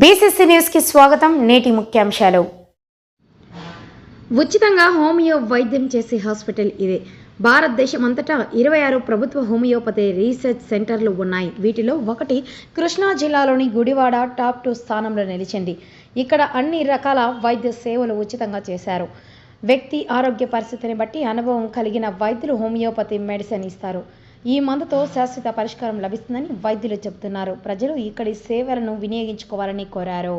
BCC న్యూస్కి స్వాగతం నేటి ముఖ్యాంశాలు. ఉచితంగా హోమియో వైద్యం చేసే హాస్పిటల్ ఇదే. భారతదేశం అంతటా ఇరవై ఆరు ప్రభుత్వ హోమియోపతి రీసెర్చ్ సెంటర్లు ఉన్నాయి. వీటిలో ఒకటి కృష్ణా జిల్లాలోని గుడివాడ టాప్ టూ స్థానంలో నిలిచింది. ఇక్కడ అన్ని రకాల వైద్య సేవలు ఉచితంగా చేశారు. వ్యక్తి ఆరోగ్య పరిస్థితిని బట్టి అనుభవం కలిగిన వైద్యులు హోమియోపతి మెడిసిన్ ఇస్తారు. ఈ మందుతో శాశ్వత పరిష్కారం లభిస్తుందని వైద్యులు చెబుతున్నారు. ప్రజలు ఇక్కడి సేవలను వినియోగించుకోవాలని కోరారు.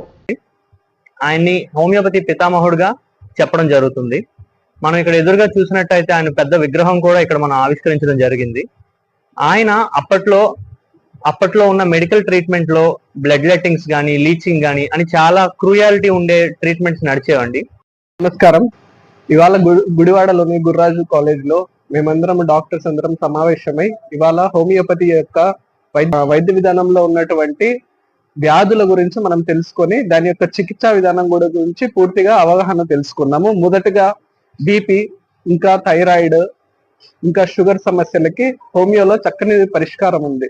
ఆయన్ని హోమియోపతి పితామహుడుగా చెప్పడం జరుగుతుంది. మనం ఇక్కడ ఎదురుగా చూసినట్టయితే ఆయన పెద్ద విగ్రహం కూడా ఇక్కడ మనం ఆవిష్కరించడం జరిగింది. ఆయన అప్పట్లో అప్పట్లో ఉన్న మెడికల్ ట్రీట్మెంట్లో బ్లడ్ లెట్టింగ్స్ కానీ లీచింగ్ కానీ అని చాలా క్రూయాలిటీ ఉండే ట్రీట్మెంట్స్ నడిచేవండి. నమస్కారం. ఇవాళ గుడివాడలోని గుర్రాజు కాలేజ్లో మేమందరం డాక్టర్స్ అందరం సమావేశమై ఇవాళ హోమియోపతి యొక్క వైద్య వైద్య విధానంలో ఉన్నటువంటి వ్యాధుల గురించి మనం తెలుసుకొని దాని యొక్క చికిత్సా విధానం కూడా గురించి పూర్తిగా అవగాహన తెలుసుకున్నాము. మొదటగా బీపీ ఇంకా థైరాయిడ్ ఇంకా షుగర్ సమస్యలకి హోమియోలో చక్కని పరిష్కారం ఉంది.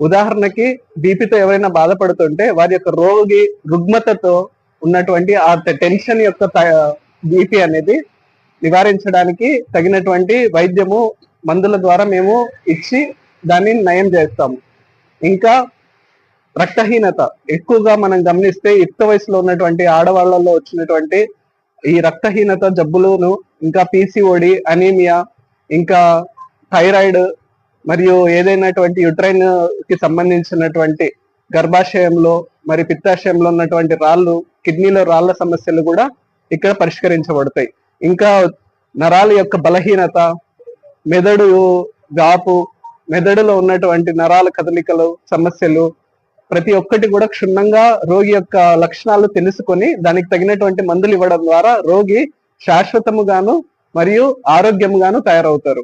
ఉదాహరణకి బీపీతో ఎవరైనా బాధపడుతుంటే వారి యొక్క రోగి రుగ్మతతో ఉన్నటువంటి ఆ టెన్షన్ యొక్క బీపీ అనేది నివారించడానికి తగినటువంటి వైద్యము మందుల ద్వారా మేము ఇచ్చి దాన్ని నయం చేస్తాము. ఇంకా రక్తహీనత. ఎక్కువగా మనం గమనిస్తే యుక్త వయసులో ఉన్నటువంటి ఆడవాళ్ళలో వచ్చినటువంటి ఈ రక్తహీనత జబ్బులను ఇంకా పీసీఓడి అనీమియా ఇంకా థైరాయిడ్ మరియు ఏదైనటువంటి యుట్రైన్కి సంబంధించినటువంటి గర్భాశయంలో మరి పిత్తాశయంలో ఉన్నటువంటి రాళ్ళు కిడ్నీలో రాళ్ళ సమస్యలు కూడా ఇక్కడ పరిష్కరించబడతాయి. ఇంకా నరాల యొక్క బలహీనత మెదడు గాపు మెదడులో ఉన్నటువంటి నరాల కదలికలు సమస్యలు ప్రతి ఒక్కటి కూడా క్షుణ్ణంగా రోగి యొక్క లక్షణాలు తెలుసుకొని దానికి తగినటువంటి మందులు ఇవ్వడం ద్వారా రోగి శాశ్వతముగాను మరియు ఆరోగ్యముగాను తయారవుతారు.